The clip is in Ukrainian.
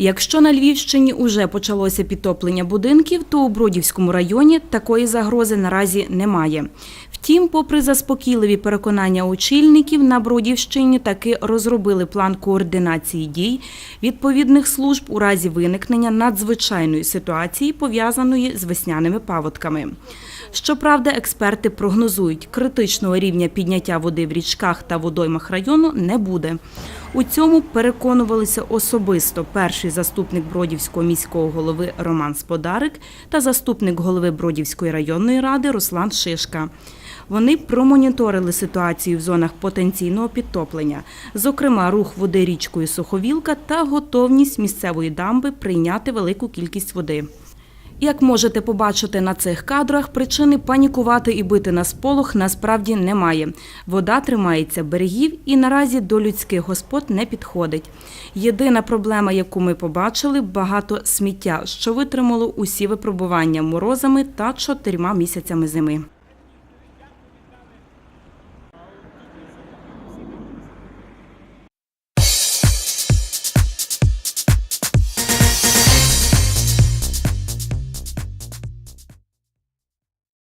Якщо на Львівщині уже почалося підтоплення будинків, то у Бродівському районі такої загрози наразі немає. Втім, попри заспокійливі переконання очільників, на Бродівщині таки розробили план координації дій відповідних служб у разі виникнення надзвичайної ситуації, пов'язаної з весняними паводками. Щоправда, експерти прогнозують, критичного рівня підняття води в річках та водоймах району не буде. У цьому переконувалися особисто перший заступник Бродівського міського голови Роман Сподарик та заступник голови Бродівської районної ради Руслан Шишка. Вони промоніторили ситуацію в зонах потенційного підтоплення, зокрема рух води річкою Суховілка та готовність місцевої дамби прийняти велику кількість води. Як можете побачити на цих кадрах, причини панікувати і бити на сполох насправді немає. Вода тримається берегів і наразі до людських господ не підходить. Єдина проблема, яку ми побачили, багато сміття, що витримало усі випробування морозами та чотирма місяцями зими.